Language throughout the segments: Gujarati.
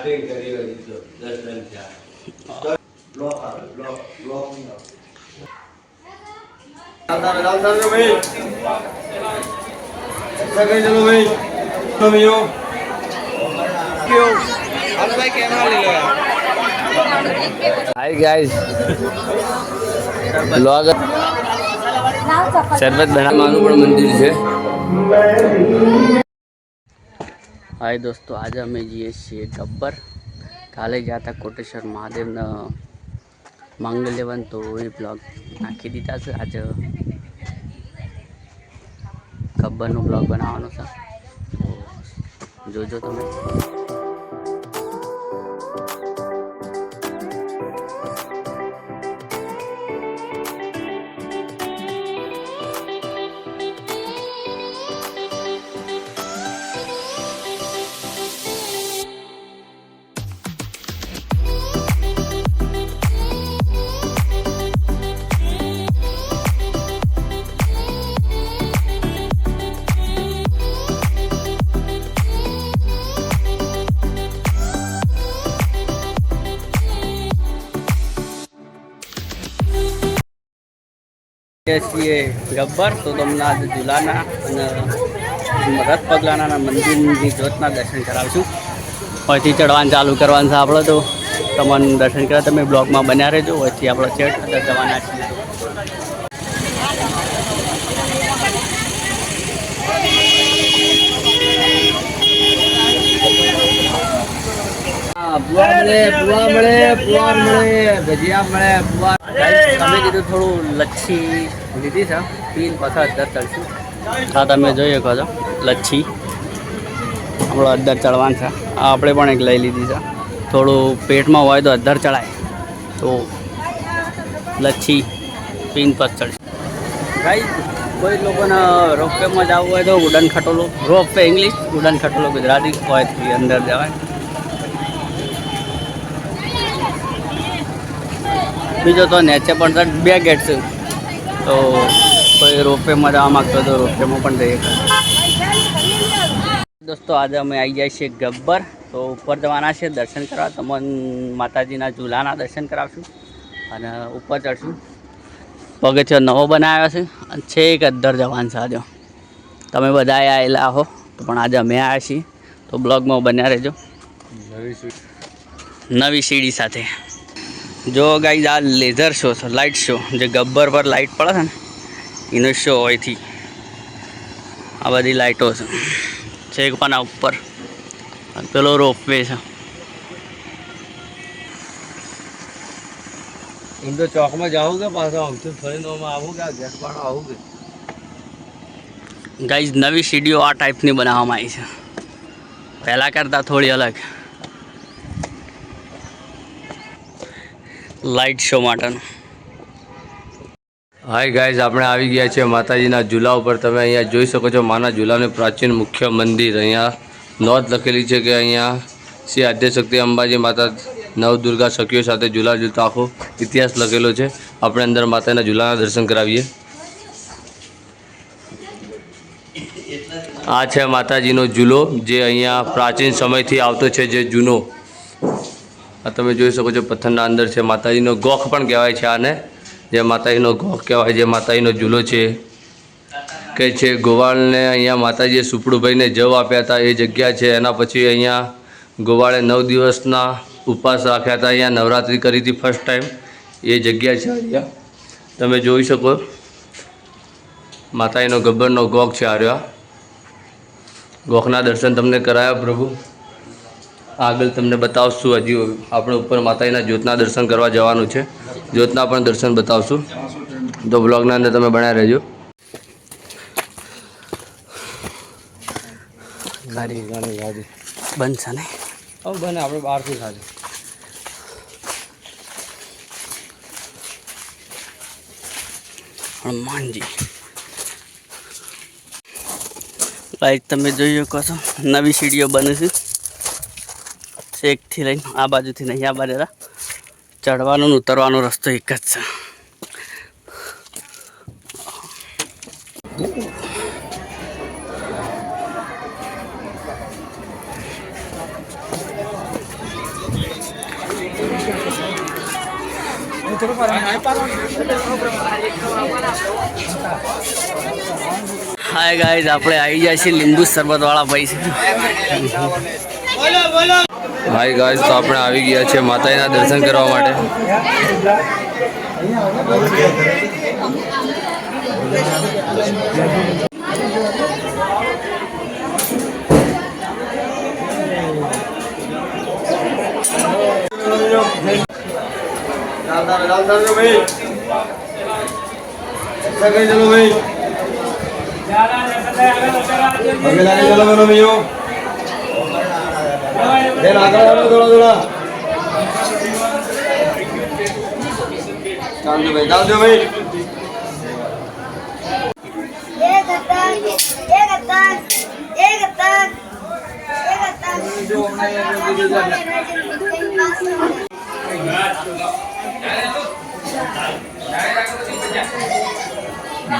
સ્ટાર્ટિંગ કરી હોય તો દસ ટન થયા બ્લોક આવે બ્લોક બ્લોક નહીં આવે લાલતા ભાઈ સગાઈ ચલો ભાઈ તમિયો હાલો ભાઈ કેમેરા લઈ લો હાય ગાઈસ બ્લોગ સરબત બનાવવાનું પણ મંદિર છે. હાય દોસ્તો, આજે અમે જઈએ છીએ ગબ્બર કાલે ગયા હતા કોટેશ્વર મહાદેવના માંગલ્યવન તો એ બ્લોગ નાખી દીધા છે. આજે ગબ્બરનો બ્લોગ બનાવવાનો છે. જોજો તમે. છીએ ગબ્બર તો તમને આજે ઝુલાના અને રથ પગલાના મંદિરની જ્યોતના દર્શન કરાવશું. પછી ચડવાનું ચાલુ કરવાનું છે આપણે તો. તમને દર્શન કર્યા, તમે બ્લોગમાં બન્યા રહેજો. પછી આપણે ચેટ જવાના છીએ પુઆ મળે પુઆ મળે પુઆ મળે ભજીયા મળે પુઆ તમે કીધું થોડું લચ્છી લીધી છે. પીન પાછા અડધર ચડશું. હા તમે જોઈ શકો છો લચ્છી. આપણો અડધર ચડવાનું છે. આ આપણે પણ એક લઈ લીધી છે. થોડું પેટમાં હોય તો અડધર ચડાય. તો લચ્છી પીન પર ચડશે. ભાઈ કોઈ લોકોને રોપવેમાં જવું હોય તો ઉડન ખટોલો રોપવે ઇંગ્લિશ ઉડન ખટોલો ગુજરાતી હોય અંદર જવાય. બીજો તો નેચે પણ બે ગેટ છે. તો કોઈ રોપવેમાં જવા માગતો તો રોપવેમાં પણ જઈએ. દોસ્તો આજે અમે આવી જાય છીએ ગબ્બર. તો ઉપર જવાના છે દર્શન કરવા. તમને માતાજીના ઝૂલાના દર્શન કરાવશું અને ઉપર ચડશું. પગથિયો નવો બનાવ્યો છે અને છેક અદ્ધર જવાનું છે આજે તમે બધા આવેલા હો તો પણ આજે અમે આવ્યા છીએ. તો બ્લોગમાં બન્યા રહેજો. નવી સીડી સાથે. જો ગાઈઝ આ લેઝર શો છે લાઇટ શો જે ગબ્બર પર લાઇટ પડે છે ને એનો શો હોયથી આ બધી લાઇટો છે. છેક આ ઉપર. પેલો રોપવે છે. એમ તો ચોકમાં જાઉં કે પાછા આવતું? ફરીને આવું કે ગેસ પણ આવું કે? ગાઈઝ નવી સીડીઓ આ ટાઈપની બનાવવામાં આવી છે. પહેલાં કરતાં થોડી અલગ. લાઇટ શો માટેનું. હાય ગાઈઝ આપણે આવી ગયા છીએ માતાજીના ઝૂલા ઉપર. તમે અહીંયા જોઈ શકો છો માના ઝૂલાનું પ્રાચીન મુખ્ય મંદિર. અહીંયા નોંધ લખેલી છે કે અહીંયા શ્રી આદ્યશક્તિ અંબાજી માતા નવદુર્ગા સખીઓ સાથે ઝૂલા ઝૂલતા આખો ઇતિહાસ લખેલો છે. આપણે અંદર માતાના ઝૂલાના દર્શન કરાવીએ. આ છે માતાજીનો ઝૂલો, જે અહીંયા પ્રાચીન સમયથી આવતો છે જે જૂનો. આ તમે જોઈ શકો છો પથ્થરના અંદર છે, માતાજીનો ગોખ પણ કહેવાય છે આને. જે માતાજીનો ગોખ કહેવાય, જે માતાજીનો ઝૂલો છે. કે છે, ગોવાળને અહીંયા માતાજીએ સુપડુભાઈને જવ આપ્યા હતા, એ જગ્યા છે. એના પછી અહીંયા ગોવાળે નવ દિવસના ઉપવાસ રાખ્યા હતા. અહીંયા નવરાત્રિ કરી હતી ફર્સ્ટ ટાઈમ એ જગ્યા છે અહીંયા તમે જોઈ શકો, માતાજીનો ગબ્બરનો ગોખ છે આર્યો. ગોખના દર્શન તમને કરાયા પ્રભુ. આગળ તમને બતાવશું. હજી આપણે ઉપર માતાજીના જ્યોતના દર્શન કરવા જવાનું છે. જ્યોતના પણ દર્શન બતાવશું. તો બ્લોગના અંદર તમે બનાવી રહેજો. ગાડી ગાડી ગાડી. બંધ છે ને? હવે બને આપણે બહારથી ખાજો. હનુમાનજી. લાઈક તમે જોઈ શકો છો. નવી સીડીઓ બને છે. એકથી લઈને આ બાજુથી નહીં, આ બાજુ ચડવાનો ને ઉતરવાનો રસ્તો એક જ છે. હાય ગાઈઝ આપણે આવી જાય છે લીંબુ સરબતવાળા ભાઈ બોલો બોલો. હાય ગાઈસ તો આપણે આવી ગયા છે માતાજીના દર્શન કરવા માટે ભાઈ ચલો ભાઈ બેન આગળ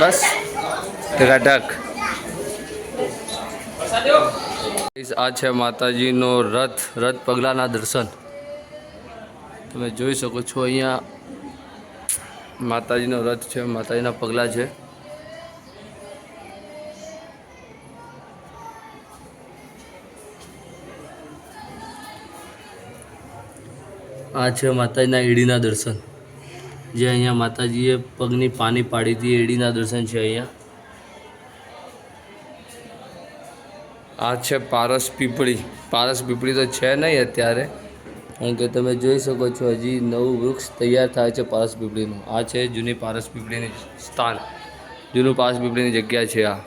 બસ ધડાધક આ છે માતાજીનો રથ રથ પગલાના દર્શન. તમે જોઈ શકો છો અહીંયા માતાજીનો રથ છે, માતાજીના પગલાં છે. આ છે માતાજીના એડીના દર્શન. જે અહીંયા માતાજીએ પગની પાની પાડી હતી એડીના દર્શન છે અહીંયા. આ છે પારસ પીપળી. પારસ પીપળી તો છે નહીં અત્યારે. કારણ કે તમે જોઈ શકો છો, હજી નવું વૃક્ષ તૈયાર થાય છે પારસ પીપળીનું. આ છે જૂની પારસ પીપળીની સ્થાન. જૂનું પારસ પીપળીની જગ્યા છે આ.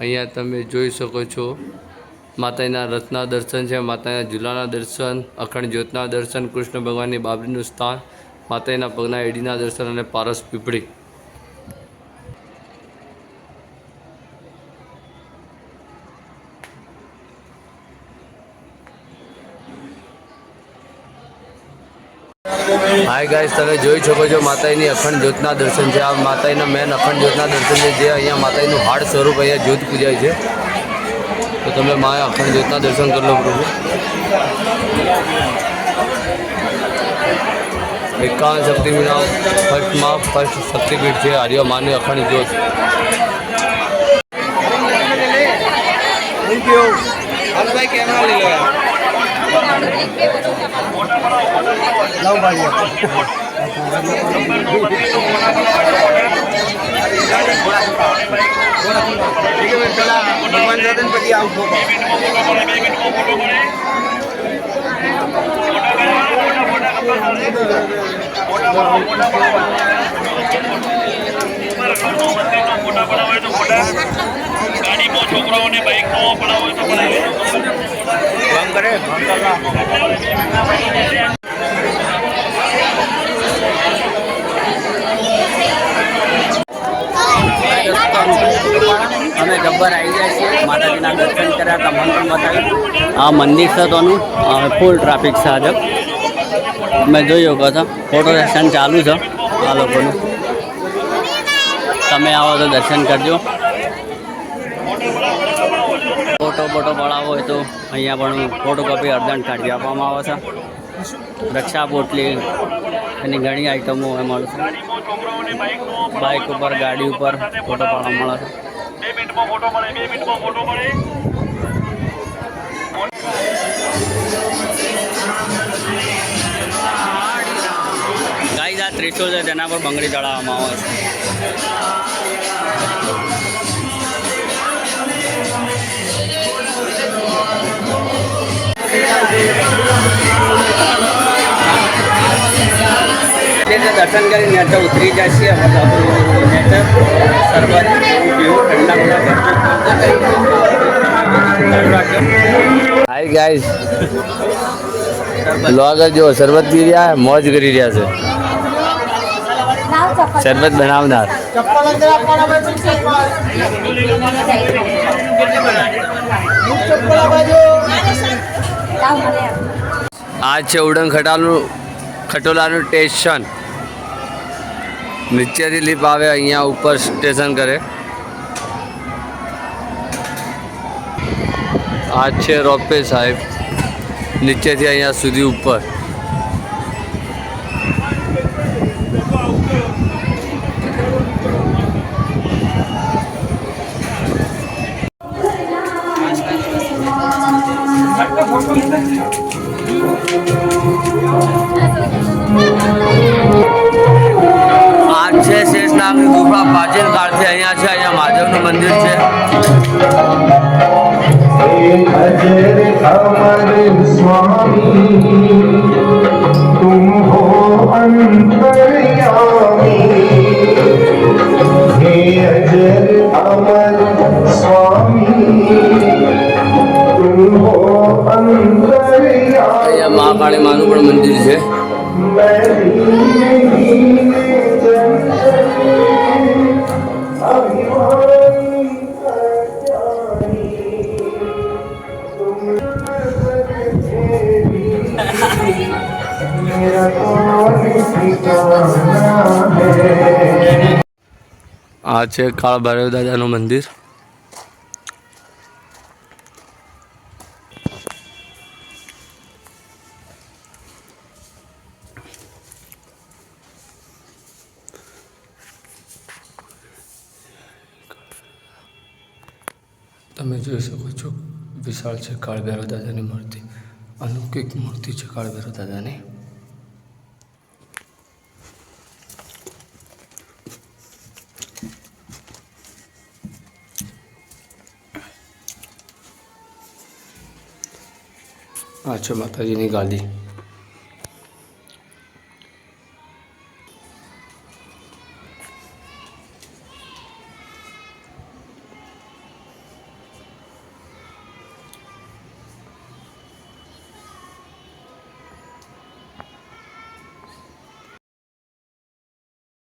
અહીંયા તમે જોઈ શકો છો, માતાજીના રથના દર્શન છે માતાના ઝૂલાના દર્શન, અખંડ જ્યોતના દર્શન, કૃષ્ણ ભગવાનની બાબરીનું સ્થાન, માતાજીના પગના એડીના દર્શન અને પારસ પીપળી. હાય ગાઈસ તમે જોઈ શકો છો માતાજીની અખંડ જ્યોતના દર્શન છે. આ માતાજીના મેન અખંડ જ્યોતના દર્શન છે, જે અહીંયા માતાજીનું હાડ સ્વરૂપ અહીંયા જ્યોત પૂજાય છે. તો તમે માયા અખંડ જ્યોતના દર્શન કરી લો, પ્રભુ. એકાવન શક્તિપીઠના ફર્સ્ટમાં ફર્સ્ટ શક્તિપીઠ છે આર્ય માની અખંડ જ્યોત. કેમેરા લઈ પછી આવતો મોટા મોટા મોટા બાઈકો છોકરાઓને બાઈકો પડાવો તો અમે ગબ્બર આવી ગયા છીએ. માતાજીના દર્શન કર્યા હતા મંદિર બતાવ્યું. આ મંદિર છે તોનું ફૂલ ટ્રાફિક છે આજે. તમે જોઈ શકો છો ફોટો દર્શન ચાલુ છે આ લોકોનું. તમે આવો તો દર્શન કરજો. ફોટો પડાવવો હોય તો અહીંયા પણ ફોટોકોપી અર્જન્ટ કાઢી આપવામાં આવે છે. રક્ષા પોટલી એની ઘણી આઈટમો એ મળશે બાઇક ઉપર, ગાડી ઉપર ફોટો પાડવા મળે છે. બે મિનિટમાં મળે મળે ત્રિશુલ છે તેના પર બંગડી ચડાવવામાં આવે છે. દર્શન કરી નેચર ઉતરી જાય છે. હવે તો આપણું નેચર શરબત એવું પીવું ઠંડા બધા હાય ગાઈસ બ્લોગર જો શરબત પી રહ્યા મોજ કરી રહ્યા છે. શરબત બનાવનાર. આ છે ઉડન ખટાલું ખટોલાનું સ્ટેશન નીચેથી લીપ આવે અહીંયા ઉપર સ્ટેશન કરે આ છે રોપે સાહેબ નીચેથી અહીંયા સુધી ઉપર આ છે શેષનાગની ગુફા પ્રાચીન કાળથી અહીંયા છે, અહીંયા મહાદેવનું મંદિર છે. સ્વામી તુમ હો અંતરિયા આ છે કાળ ભૈરવ દાદાનું મંદિર. તમે જોઈ શકો છો. વિશાળ છે કાળ ભૈરવ દાદાની મૂર્તિ. અલૌકિક મૂર્તિ છે કાળ ભૈરવ દાદાની. આ છે માતાજીની ગાદી.